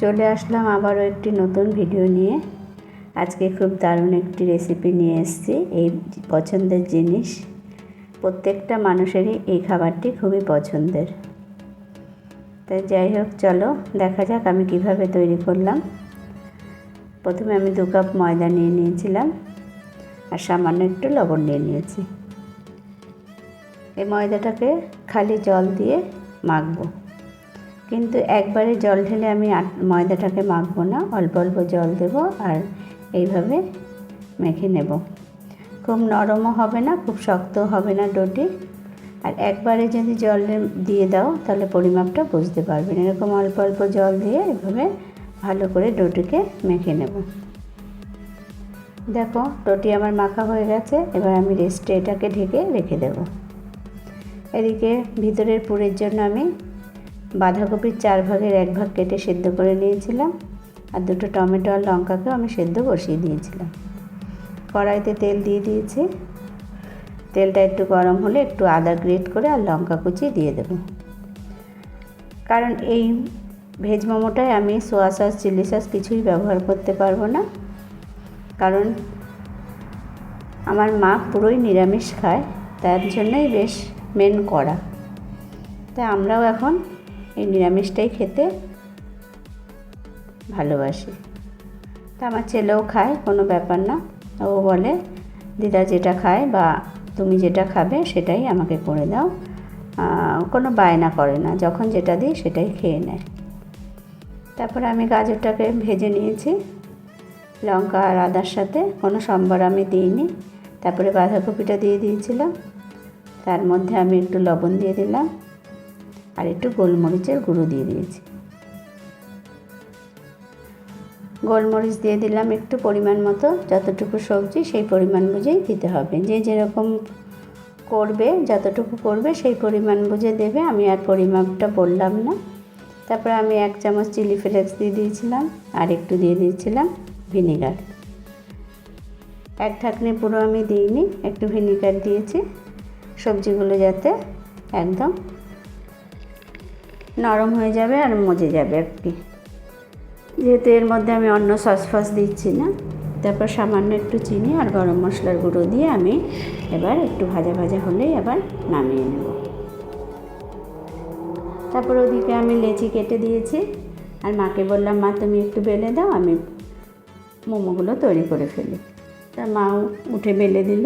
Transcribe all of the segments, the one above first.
চলে আসলাম আবারও একটি নতুন ভিডিও নিয়ে। আজকে খুব দারুণ একটি রেসিপি নিয়ে এসেছি, এই পছন্দের জিনিস। প্রত্যেকটা মানুষেরই এই খাবারটি খুবই পছন্দের। তাই যাই হোক, চলো দেখা যাক আমি কীভাবে তৈরি করলাম। প্রথমে আমি দু কাপ ময়দা নিয়ে নিয়েছিলাম আর সামান্য একটু লবণ নিয়ে নিয়েছি। এই ময়দাটাকে খালি জল দিয়ে মাখবো। কিন্তু একবারে জল ঢেলে আমি ময়দাটাকে মাখবো না, অল্প অল্প জল দেব আর এইভাবে মেখে নেব। খুব নরমও হবে না, খুব শক্তও হবে না ডোটি। আর একবারে যদি জল দিয়ে দাও, তাহলে পরিমাপটা বুঝতে পারবেন। এরকম অল্প অল্প জল দিয়ে এভাবে ভালো করে ডোটিকে মেখে নেব। দেখো, ডোটি আমার মাখা হয়ে গেছে, এবার আমি রেস্টে এটাকে ঢেকে রেখে দেব। এদিকে ভিতরের পুরের জন্য আমি বাঁধাকপির চার ভাগের এক ভাগ কেটে সেদ্ধ করে নিয়েছিলাম আর দুটো টমেটো আর লঙ্কাকেও আমি সেদ্ধ বসিয়ে দিয়েছিলাম। কড়াইতে তেল দিয়ে দিয়েছি। তেলটা একটু গরম হলে একটু আদা গ্রেট করে আর লঙ্কা কুচি দিয়ে দেবো। কারণ এই ভেজ মোমোটায় আমি সোয়া সস, চিলি সস কিছুই ব্যবহার করতে পারব না। কারণ আমার মা পুরোই নিরামিষ খায়, তার জন্যই বেশ মেন করা তাই আমরাও এখন এই নিরামিষটাই খেতে ভালোবাসি। তা আমার ছেলেও খায়, কোনো ব্যাপার না। ও বলে, দিদা যেটা খায় বা তুমি যেটা খাবে সেটাই আমাকে করে দাও। কোনো বায়না করে না, যখন যেটা দিই সেটাই খেয়ে নেয়। তারপরে আমি গাজরটাকে ভেজে নিয়েছি, লঙ্কা আর আদার সাথে, কোনো সম্বার আমি দিইনি। তারপরে বাঁধাকপিটা দিয়ে দিয়েছিলাম। তার মধ্যে আমি একটু লবণ দিয়ে দিলাম। আর একটু গোলমরিচের গুঁড়ো দিয়ে দিয়েছি। গোলমরিচ দিয়ে দিলাম একটু পরিমাণ মতো, যতটুকু সবজি সেই পরিমাণ বুঝেই দিতে হবে। যে যেরকম করবে, যতটুকু করবে সেই পরিমাণ বুঝে দেবে। আমি আর পরিমাপটা বললাম না। তারপরে আমি এক চামচ চিলি ফ্লেক্স দিয়ে দিয়েছিলাম আর একটু দিয়ে দিয়েছিলাম ভিনিগার। এক ঢাকনি পুরো আমি দিইনি, একটু ভিনিগার দিয়েছি। সবজিগুলো যাতে একদম নরম হয়ে যাবে আর মজে যাবে আর কি। যেহেতু এর মধ্যে আমি অন্য সস ফস দিচ্ছি না, তারপর সামান্য একটু চিনি আর গরম মশলার গুঁড়ো দিয়ে আমি এবার একটু ভাজা ভাজা হলেই আবার নামিয়ে নেব। তারপর ওদিকে আমি লেচি কেটে দিয়েছি। আর মাকে বললাম, মা, তুমি একটু বেলে দাও, আমি মোমোগুলো তৈরি করে ফেলি। তা মাও উঠে বেলে দিল।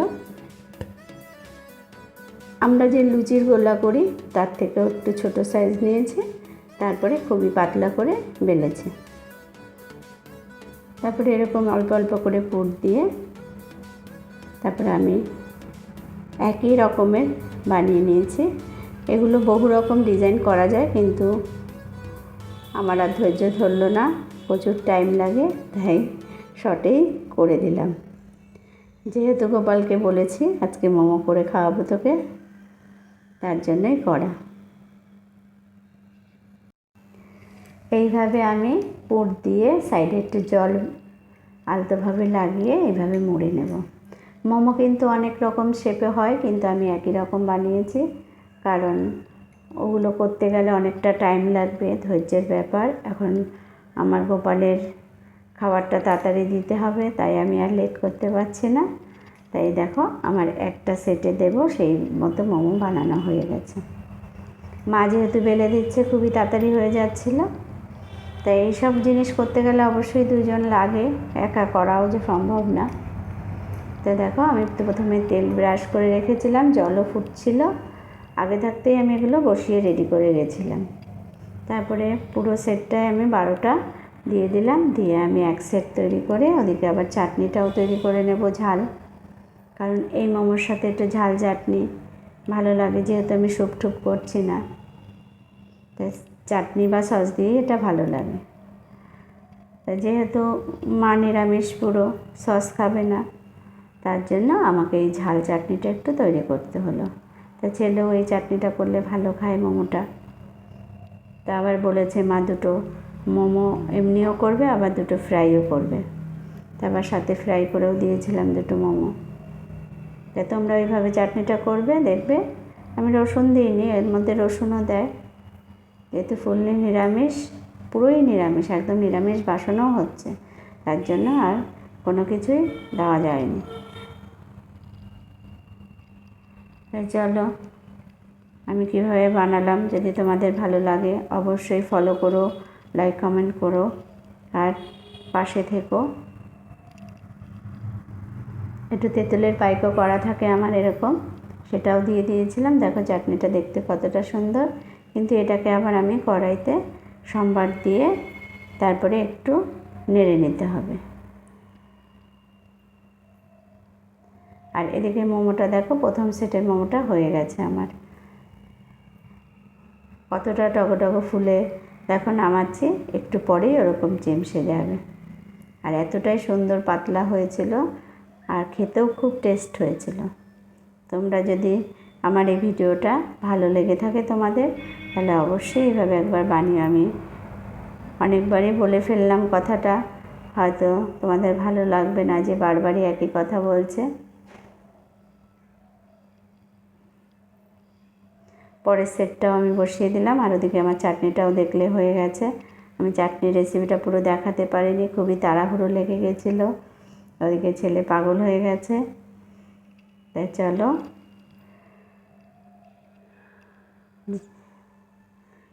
আমরা যে লুচির গোলা করি, তার থেকেও একটু ছোট সাইজ নিয়েছে। তারপরে খুবই পাতলা করে বেলেছে। তারপরে এরকম অল্প অল্প করে পুর দিয়ে, তারপরে আমি একই রকমের বানিয়ে নিয়েছি। এগুলো বহু রকম ডিজাইন করা যায়, কিন্তু আমার আর ধৈর্য ধরলো না। প্রচুর টাইম লাগে, তাই শর্টেই করে দিলাম। যেহেতু গোপালকে বলেছি, আজকে মোমো করে খাওয়াবো তোকে। তার জন্যই করা। এইভাবে আমি পুর দিয়ে সাইডে একটু জল আলতোভাবে লাগিয়ে এইভাবে মুড়ে নেব। মোমো কিন্তু অনেক রকম শেপে হয়, কিন্তু আমি একই রকম বানিয়েছি, কারণ ওগুলো করতে গেলে অনেকটা টাইম লাগবে, ধৈর্যের ব্যাপার। এখন আমার গোপালের খাবারটা তাড়াতাড়ি দিতে হবে, তাই আমি আর লেট করতে পারছি না। তাই দেখো আমার একটা সেটে দেব, সেই মতো মোমো বানানো হয়ে গেছে। মা যেহেতু বেলে দিচ্ছে, খুবই তাড়াতাড়ি হয়ে যাচ্ছিল। তাই এইসব জিনিস করতে গেলে অবশ্যই দুজন লাগে, একা করাও যে সম্ভব না। তো দেখো, আমি তো প্রথমে তেল ব্রাশ করে রেখেছিলাম, জলও ফুটছিল। আগে থাকতেই আমি এগুলো বসিয়ে রেডি করে গেছিলাম। তারপরে পুরো সেটটায় আমি বারোটা দিয়ে দিলাম, দিয়ে আমি এক সেট তৈরি করে, ওদিকে আবার চাটনিটাও তৈরি করে নেব ঝাল। কারণ এই মোমোর সাথে একটু ঝাল চাটনি ভালো লাগে, যেহেতু আমি সুপ টুপ করছি না। তাই চাটনি বা সস দিয়ে এটা ভালো লাগে। তা যেহেতু মা নিরামিষ পুরো, সস খাবে না, তার জন্য আমাকে এই ঝাল চাটনিটা একটু তৈরি করতে হলো। তা ছেলেও এই চাটনিটা করলে ভালো খায় মোমোটা। তা আবার বলেছে, মা দুটো মোমো এমনিও করবে, আবার দুটো ফ্রাইও করবে। তারপর সাথে ফ্রাই করেও দিয়েছিলাম দুটো মোমো। তা তোমরা ওইভাবে চাটনিটা করবে, দেখবে। আমি রসুন দিইনি, এর মধ্যে রসুনও দেয়। যেহেতু ফুললি নিরামিষ, পুরোই নিরামিষ, একদম নিরামিষ বাসনও হচ্ছে। তার জন্য আর কোনো কিছুই দেওয়া যায়নি। তাই চলো, আমি কীভাবে বানালাম যদি তোমাদের ভালো লাগে, অবশ্যই ফলো করো লাইক কমেন্ট করো, আর পাশে থেকো। একটু তেঁতুলের পাইকও করা থাকে আমার এরকম। সেটাও দিয়ে দিয়েছিলাম। দেখো চাটনিটা দেখতে কতটা সুন্দর। কিন্তু এটাকে আবার আমি কড়াইতে সম্বার দিয়ে তারপরে একটু নেড়ে নিতে হবে। আর এদিকে মোমোটা দেখো, প্রথম সেটের মোমোটা হয়ে গেছে আমার। কতটা টগো ফুলে। দেখো নামাচ্ছি, একটু পরেই ওরকম চেমসে যাবে। আর এতটাই সুন্দর পাতলা হয়েছিল আর খেতেও খুব টেস্ট হয়েছিল। তোমরা যদি আমার এই ভিডিওটা ভালো লেগে থাকে তোমাদের, তাহলে অবশ্যই এইভাবে একবার বানিয়ে আমি অনেকবারই বলে ফেললাম কথাটা, হয়তো তোমাদের ভালো লাগবে না যে বারবারই একই কথা বলছে। পরের সেটটাও আমি বসিয়ে দিলাম, আর ওদিকে আমার চাটনিটাও দেখলে হয়ে গেছে। আমি চাটনির রেসিপিটা পুরো দেখাতে পারিনি, খুবই তাড়াহুড়ো লেগে গেছিল। ওদিকে ছেলে পাগল হয়ে গেছে। তাই চলো।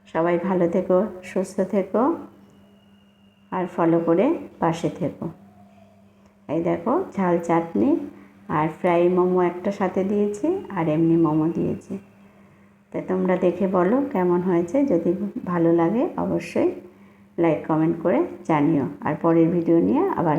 সবাই ভালো থেকো, সুস্থ থেকো, আর ফলো করে পাশে থেকো। এই দেখো, ঝাল চাটনি আর ফ্রাই মোমো একটা সাথে দিয়েছি আর এমনি মোমো দিয়েছি। তা তোমরা দেখে বলো কেমন হয়েছে। যদি ভালো লাগে অবশ্যই লাইক কমেন্ট করে জানিও। আর পরের ভিডিও নিয়ে আবার